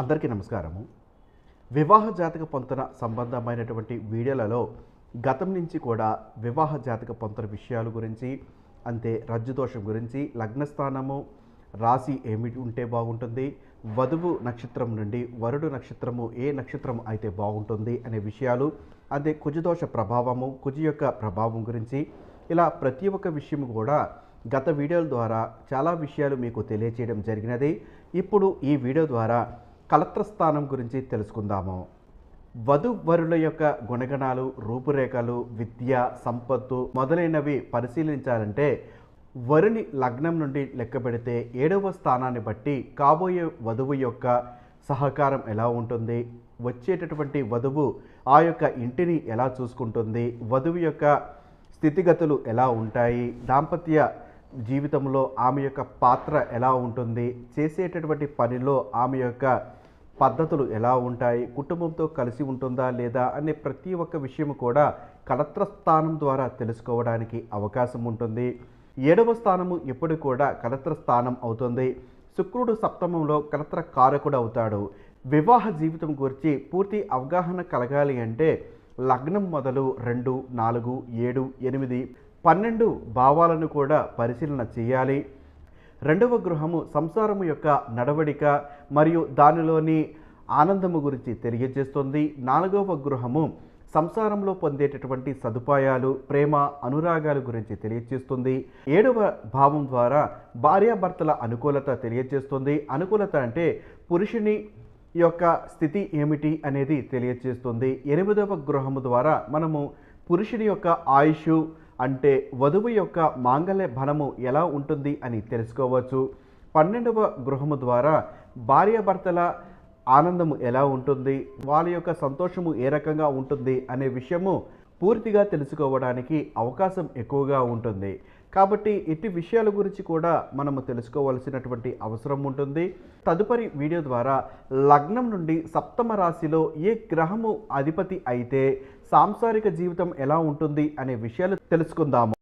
అందరికీ నమస్కారము. వివాహ జాతక పొంతన సంబంధమైనటువంటి వీడియోలలో గతం నుంచి కూడా వివాహ జాతక పొంతన విషయాల గురించి అంతే రజ్జుదోషం గురించి లగ్నస్థానము రాశి ఏమిటి ఉంటే బాగుంటుంది వధువు నక్షత్రం నుండి వరుడు నక్షత్రము ఏ నక్షత్రం అయితే బాగుంటుంది అనే విషయాలు అదే కుజదోష ప్రభావము కుజు యొక్క ప్రభావం గురించి ఇలా ప్రతి ఒక్క విషయం కూడా గత వీడియోల ద్వారా చాలా విషయాలు మీకు తెలియచేయడం జరిగినది. ఇప్పుడు ఈ వీడియో ద్వారా కలత్ర స్థానం గురించి తెలుసుకుందాము. వధువరుల యొక్క గుణగణాలు రూపురేఖలు విద్య సంపత్తు మొదలైనవి పరిశీలించాలంటే వరుని లగ్నం నుండి లెక్క పెడితే ఏడవ స్థానాన్ని బట్టి కాబోయే వధువు యొక్క సహకారం ఎలా ఉంటుంది? వచ్చేటటువంటి వధువు ఆ యొక్క ఇంటిని ఎలా చూసుకుంటుంది? వధువు యొక్క స్థితిగతులు ఎలా ఉంటాయి? దాంపత్య జీవితంలో ఆమె యొక్క పాత్ర ఎలా ఉంటుంది? చేసేటటువంటి పనిలో ఆమె యొక్క పద్ధతులు ఎలా ఉంటాయి? కుటుంబంతో కలిసి ఉంటుందా లేదా? అనే ప్రతి ఒక్క విషయం కూడా కలత్ర స్థానం ద్వారా తెలుసుకోవడానికి అవకాశం ఉంటుంది. ఏడవ స్థానము ఎప్పుడు కూడా కలత్ర స్థానం అవుతుంది. శుక్రుడు సప్తమంలో కలత్ర కారకుడు అవుతాడు. వివాహ జీవితం గురించి పూర్తి అవగాహన కలగాలి అంటే లగ్నం మొదలు రెండు నాలుగు ఏడు ఎనిమిది పన్నెండు భావాలను కూడా పరిశీలన చేయాలి. రెండవ గృహము సంసారము యొక్క నడవడిక మరియు దానిలోని ఆనందము గురించి తెలియజేస్తుంది. నాలుగవ గృహము సంసారంలో పొందేటటువంటి సదుపాయాలు ప్రేమ అనురాగాల గురించి తెలియజేస్తుంది. ఏడవ భావం ద్వారా భార్యాభర్తల అనుకూలత తెలియజేస్తుంది. అనుకూలత అంటే పురుషుని యొక్క స్థితి ఏమిటి అనేది తెలియజేస్తుంది. ఎనిమిదవ గృహము ద్వారా మనము పురుషుని యొక్క ఆయుష్ అంటే వధువు యొక్క మాంగళ్య బలము ఎలా ఉంటుంది అని తెలుసుకోవచ్చు. పన్నెండవ గృహము ద్వారా భార్యాభర్తల ఆనందము ఎలా ఉంటుంది? వాళ్ళ యొక్క సంతోషము ఏ రకంగా ఉంటుంది? అనే విషయము పూర్తిగా తెలుసుకోవడానికి అవకాశం ఎక్కువగా ఉంటుంది. కాబట్టి ఇట్టి విషయాల గురించి కూడా మనము తెలుసుకోవాల్సినటువంటి అవసరం ఉంటుంది. తదుపరి వీడియో ద్వారా లగ్నం నుండి సప్తమ రాశిలో ఏ గ్రహము అధిపతి అయితే సాంసారిక జీవితం ఎలా ఉంటుంది అనే విషయాలు తెలుసుకుందాము.